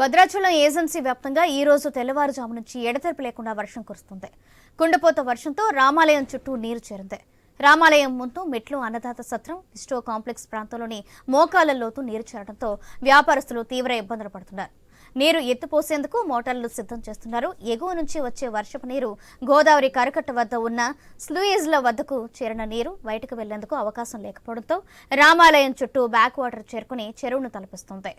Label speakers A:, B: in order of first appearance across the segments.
A: Bhadrachalam agency వ్యాప్తంగా ఈ రోజు తెల్లవారుజాము నుంచి ఎడతెరపు లేకుండా వర్షం కురుస్తుంది. కుండపోత వర్షంతో రామాలయం చుట్టూ నీరు చేరింది. రామాలయం ముందు మెట్లు అన్నదాత సత్రం ఇస్టో కాంప్లెక్స్ ప్రాంతంలోని మోకాల లోతు నీరు చేరడంతో వ్యాపారస్తులు తీవ్ర ఇబ్బందులు పడుతున్నారు. నీరు ఎత్తిపోసేందుకు మోటార్లు సిద్ధం చేస్తున్నారు. ఎగువ నుంచి వచ్చే వర్షపు నీరు గోదావరి కరకట్ట వద్ద ఉన్న స్లూయిజ్ల వద్దకు చేరిన నీరు బయటకు వెళ్ళేందుకు అవకాశం లేకపోవడంతో రామాలయం చుట్టూ బ్యాక్ వాటర్ చేరుకుని చెరువును తలపిస్తుంది.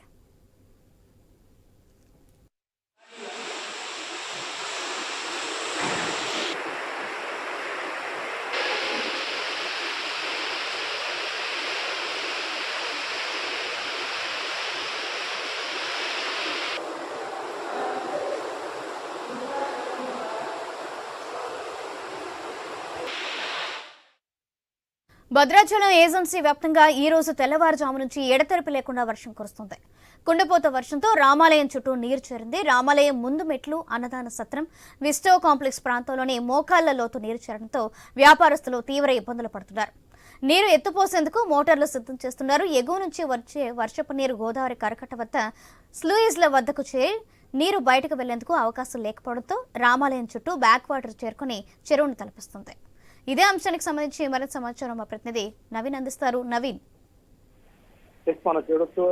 A: భద్రాచలం ఏజెన్సీ వ్యాప్తంగా ఈ రోజు తెల్లవారుజాము నుంచి ఎడతెరపు లేకుండా వర్షం కురుస్తుంది. కుండపోత వర్షంతో రామాలయం చుట్టూ నీరు చేరింది. రామాలయం ముందు మెట్లు అన్నదాన సత్రం విస్టో కాంప్లెక్స్ ప్రాంతంలోని మోకాళ్ళ లోతు నీరు చేరడంతో వ్యాపారస్తులు తీవ్ర ఇబ్బందులు పడుతున్నారు. నీరు ఎత్తుపోసేందుకు మోటార్లు సిద్ధం చేస్తున్నారు. ఎగువ నుంచి వచ్చే వర్షపు నీరు గోదావరి కరకట్ట వద్ద స్లూయిజ్ల వద్దకు చేరి నీరు బయటకు వెళ్ళేందుకు అవకాశం లేకపోవడంతో రామాలయం చుట్టూ బ్యాక్ వాటర్ చేరుకుని చెరువును తలపిస్తుంది. ఇదే అంశానికి సంబంధించి మరింత సమాచారం మా ప్రతినిధి నవీన్ అందిస్తారు. నవీన్.
B: మనం చూడొచ్చు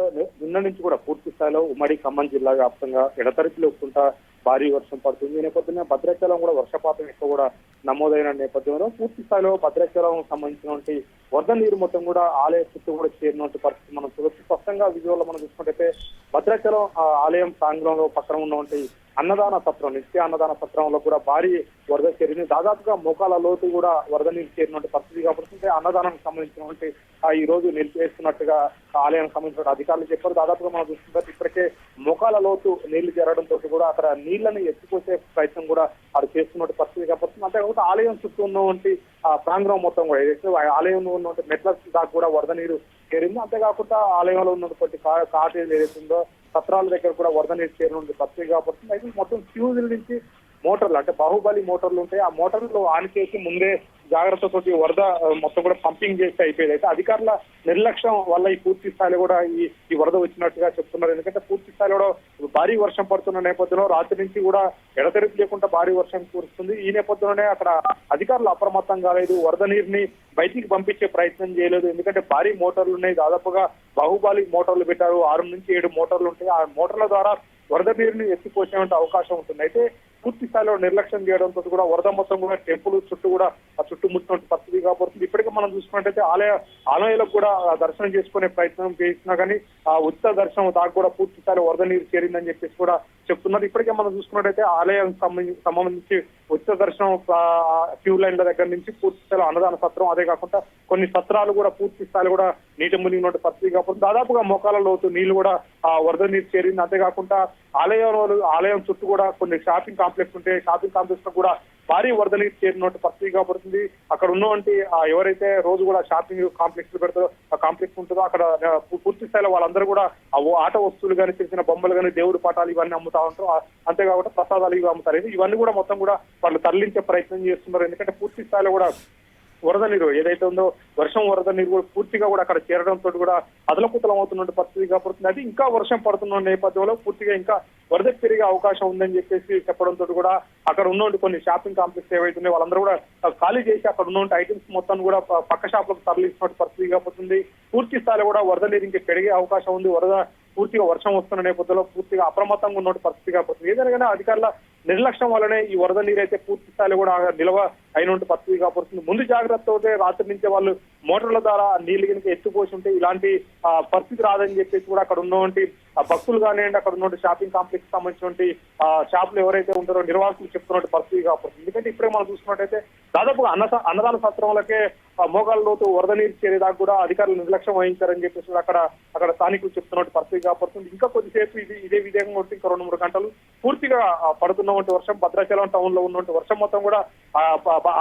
B: నిన్న నుంచి కూడా పూర్తి స్థాయిలో ఉమ్మడి ఖమ్మం జిల్లా వ్యాప్తంగా ఎడతరిపిలో ఒక్కుంటా భారీ వర్షం పడుతుంది. ఈ నేపథ్యంలో భద్రాచలం కూడా వర్షపాతం ఎక్కువ కూడా నమోదైన నేపథ్యంలో పూర్తి స్థాయిలో భద్రాచలం సంబంధించినటువంటి వరద నీరు మొత్తం కూడా ఆలయ చుట్టూ కూడా చేరినటువంటి పరిస్థితి మనం చూడొచ్చు. స్పష్టంగా విజువల్ మనం చూసుకుంటే భద్రాచలం ఆ, ఆలయం ప్రాంగణంలో పక్కన ఉన్నటువంటి అన్నదాన సత్రం నిత్య అన్నదాన సత్రంలో కూడా భారీ వరద చేరింది. దాదాపుగా మోకాల లోతు కూడా వరద నీరు చేరినటువంటి పరిస్థితి కాబట్టి అన్నదానానికి సంబంధించినటువంటి ఆ, ఈ రోజు నిలిపివేస్తున్నట్టుగా ఆలయానికి సంబంధించిన అధికారులు చెప్పారు. దాదాపుగా మనం చూస్తుంటే ఇప్పటికే మోకాల లోతు నీళ్ళు చేరడంతో కూడా అక్కడ నీళ్ళను ఎత్తిపోసే ప్రయత్నం కూడా అది చేస్తున్నట్టు పరిస్థితి కాబట్టి అంతేకాకుండా ఆలయం చుట్టూ ఉన్నటువంటి ఆ ప్రాంగణం మొత్తం కూడా ఏదైతే ఆ ఆలయంలో ఉన్నటువంటి మెట్ల దాకా కూడా వరద నీరు చేరింది. అంతేకాకుండా ఆలయంలో ఉన్నటువంటి కా- కాటేజ్ ఏదైతే ఉందో సత్రాల దగ్గర కూడా వరద నీరు చేరడం ఉంది పత్రిక కాబట్టి అయితే మొత్తం ఫ్యూజుల నుంచి మోటార్లు అంటే బాహుబలి మోటార్లు ఉంటాయి ఆ మోటార్లు ఆనికేసి ముందే జాగ్రత్తతోటి వరద మొత్తం కూడా పంపింగ్ చేసి అయిపోయేది. అయితే అధికారుల నిర్లక్ష్యం వల్ల ఈ పూర్తి స్థాయిలో కూడా ఈ ఈ వరద వచ్చినట్టుగా చెప్తున్నారు. ఎందుకంటే పూర్తి స్థాయిలో కూడా భారీ వర్షం పడుతున్న నేపథ్యంలో రాత్రి నుంచి కూడా ఎడతెరిపి లేకుండా భారీ వర్షం కురుస్తుంది. ఈ నేపథ్యంలోనే అక్కడ అధికారులు అప్రమత్తం కాలేదు. వరద నీరుని బయటికి పంపించే ప్రయత్నం చేయలేదు. ఎందుకంటే భారీ మోటార్లు ఉన్నాయి. దాదాపుగా బాహుబలి మోటార్లు పెట్టారు. ఆరు నుంచి ఏడు మోటార్లు ఉంటాయి. ఆ మోటార్ల ద్వారా వరద నీరుని ఎత్తిపోసే అవకాశం ఉంటుంది. అయితే పూర్తి స్థాయిలో నిర్లక్ష్యం చేయడంతో కూడా వరద మొత్తం కూడా టెంపుల్ చుట్టూ కూడా ఆ చుట్టుముట్టినటువంటి పరిస్థితి కాబోతుంది ఇప్పటికే మనం చూసుకున్నట్టయితే ఆలయ ఆలయాలకు కూడా దర్శనం చేసుకునే ప్రయత్నం చేసినా కానీ ఆ ఉచిత దర్శనం దాకా కూడా పూర్తి స్థాయిలో వరద నీరు చేరిందని చెప్పేసి కూడా చెప్తున్నారు. ఇప్పటికే మనం చూసుకున్నట్టయితే ఆలయం సంబంధించి ఉచిత దర్శనం క్యూ లైన్ల దగ్గర నుంచి పూర్తి స్థాయిలో అన్నదాన సత్రం అదే కాకుండా కొన్ని సత్రాలు కూడా పూర్తి స్థాయిలో కూడా నీటి మునిగినటువంటి పరిస్థితి కాకుండా దాదాపుగా మోకాల లోతు నీళ్ళు కూడా ఆ వరద నీరు చేరింది. అంతేకాకుండా ఆలయంలో ఆలయం చుట్టూ కూడా కొన్ని షాపింగ్ కాంప్లెక్స్ ఉంటాయి షాపింగ్ కాంప్లెక్స్లో కూడా భారీ వరదలకి చేరినట్టు పరిస్థితి కాబడుతుంది. అక్కడ ఉన్నటువంటి ఎవరైతే రోజు కూడా షాపింగ్ కాంప్లెక్స్ పెడతారో ఆ కాంప్లెక్స్ ఉంటుందో అక్కడ పూర్తి స్థాయిలో వాళ్ళందరూ కూడా ఆట వస్తువులు కానీ చిన్న బొమ్మలు కానీ దేవుడి పాఠాలు ఇవన్నీ అమ్ముతా ఉంటారు. అంతే అంతేకాకుండా ప్రసాదాలు ఇవి అమ్ముతారు. ఇది- ఇవన్నీ కూడా మొత్తం కూడా వాళ్ళు తరలించే ప్రయత్నం చేస్తున్నారు. ఎందుకంటే పూర్తి స్థాయిలో కూడా వరద నీరు ఏదైతే ఉందో వర్షం వరద నీరు కూడా పూర్తిగా కూడా అక్కడ చేరడంతో కూడా అదలకుతలం అవుతున్న పరిస్థితి కాబట్టి అది ఇంకా వర్షం పడుతున్న నేపథ్యంలో పూర్తిగా ఇంకా వరద పెరిగే అవకాశం ఉందని చెప్పేసి చెప్పడంతో కూడా అక్కడ ఉన్నటువంటి కొన్ని షాపింగ్ కాంప్లెక్స్ ఏవైతే వాళ్ళందరూ కూడా ఖాళీ చేసి అక్కడ ఉన్నటువంటి ఐటమ్స్ మొత్తం కూడా పక్క షాపులకు తరలిస్తున్న పరిస్థితి కాబట్టి పూర్తి స్థాయిలో కూడా వరద నీరు ఇంకా పెరిగే అవకాశం ఉంది. వరద పూర్తిగా వర్షం వస్తున్న నేపథ్యంలో పూర్తిగా అప్రమత్తంగా ఉన్న పరిస్థితి కాబట్టి ఏదైనా అధికారుల నిర్లక్ష్యం వల్లనే ఈ వరద నీరైతే పూర్తి స్థాయిలో కూడా నిల్వ అయినట్టు పరిస్థితి కాబట్టి ముందు జాగ్రత్తతో రాత్రి నుంచే వాళ్ళు మోటార్ల ద్వారా నీళ్ళు కనుక ఎత్తుపోసి ఉంటే ఇలాంటి ఆ, పరిస్థితి రాదని చెప్పేసి కూడా అక్కడ ఉన్నటువంటి భక్తులు కానివ్వండి అక్కడ ఉన్నటువంటి షాపింగ్ కాంప్లెక్స్ సంబంధించినటువంటి ఆ, షాపులు ఎవరైతే ఉంటారో నిర్వాహకులు చెప్తున్నట్టు పరిస్థితి కాబట్టి ఎందుకంటే ఇప్పుడే మనం చూసుకున్నట్టయితే దాదాపుగా అన్న అన్నదాన శాస్త్రం ఆ, మోకాళ్ళ లోతు వరద నీరు చేరేదాకా కూడా అధికారులు నిర్లక్ష్యం వహించారని చెప్పేసి అక్కడ అక్కడ స్థానికులు చెప్తున్నట్టు పరిస్థితి కాబట్టి ఇంకా కొద్దిసేపు ఇది ఇదే విధంగా ఉంటుంది ఇంకా రెండు మూడు గంటలు పూర్తిగా పడుతున్నటువంటి వర్షం భద్రాచలం టౌన్లో ఉన్నటువంటి వర్షం మొత్తం కూడా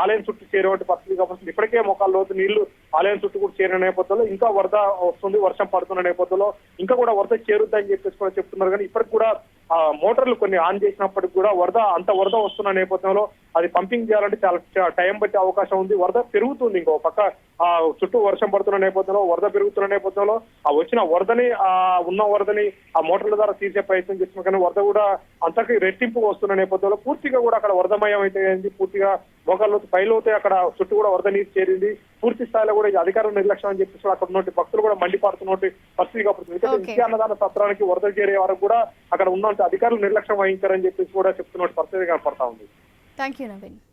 B: ఆలయం చుట్టూ చేరేటువంటి పరిస్థితి కాబట్టి ఇప్పటికే మోకాళ్ళ లోతు నీళ్ళు ఆలయం చుట్టూ కూడా చేరిన నేపథ్యంలో ఇంకా వరద వస్తుంది వర్షం పడుతున్న నేపథ్యంలో ఇంకా కూడా వరద చేరుద్దని చెప్పేసి కూడా చెప్తున్నారు. కానీ ఇప్పటికి కూడా ఆ మోటార్లు కొన్ని ఆన్ చేసినప్పటికి కూడా వరద అంత వరద వస్తున్న నేపథ్యంలో అది పంపింగ్ చేయాలంటే చాలా టైం పట్టే అవకాశం ఉంది. వరద పెరుగుతుంది ఇంకో పక్క. ఆ చుట్టూ వర్షం పడుతున్న నేపథ్యంలో వరద పెరుగుతున్న నేపథ్యంలో ఆ వచ్చిన వరదని ఆ ఉన్న వరదని ఆ మోటార్ల ద్వారా తీసే ప్రయత్నం చేస్తున్నాం. కానీ వరద కూడా అంతకి రెట్టింపు వస్తున్న నేపథ్యంలో పూర్తిగా కూడా అక్కడ వరదమయం అయితే అయింది పూర్తిగా మోకాళ్ళు పైలోతే అక్కడ చుట్టూ కూడా వరద నీరు చేరింది. పూర్తి స్థాయిలో కూడా ఇది అధికారుల నిర్లక్ష్యం అని చెప్పేసి కూడా అక్కడ ఉన్నటువంటి భక్తులు కూడా మండిపాడుతున్నట్టు పరిస్థితి కాబట్టి ఎందుకంటే
A: Okay.
B: నిత్య అన్నదాన సత్రానికి వరద చేరే వరకు కూడా అక్కడ ఉన్న అధికారులు నిర్లక్ష్యం వహించారని చెప్పేసి కూడా చెప్తున్నట్టు పరిస్థితి కనపడతా ఉంది.
A: Thank you, Naveen.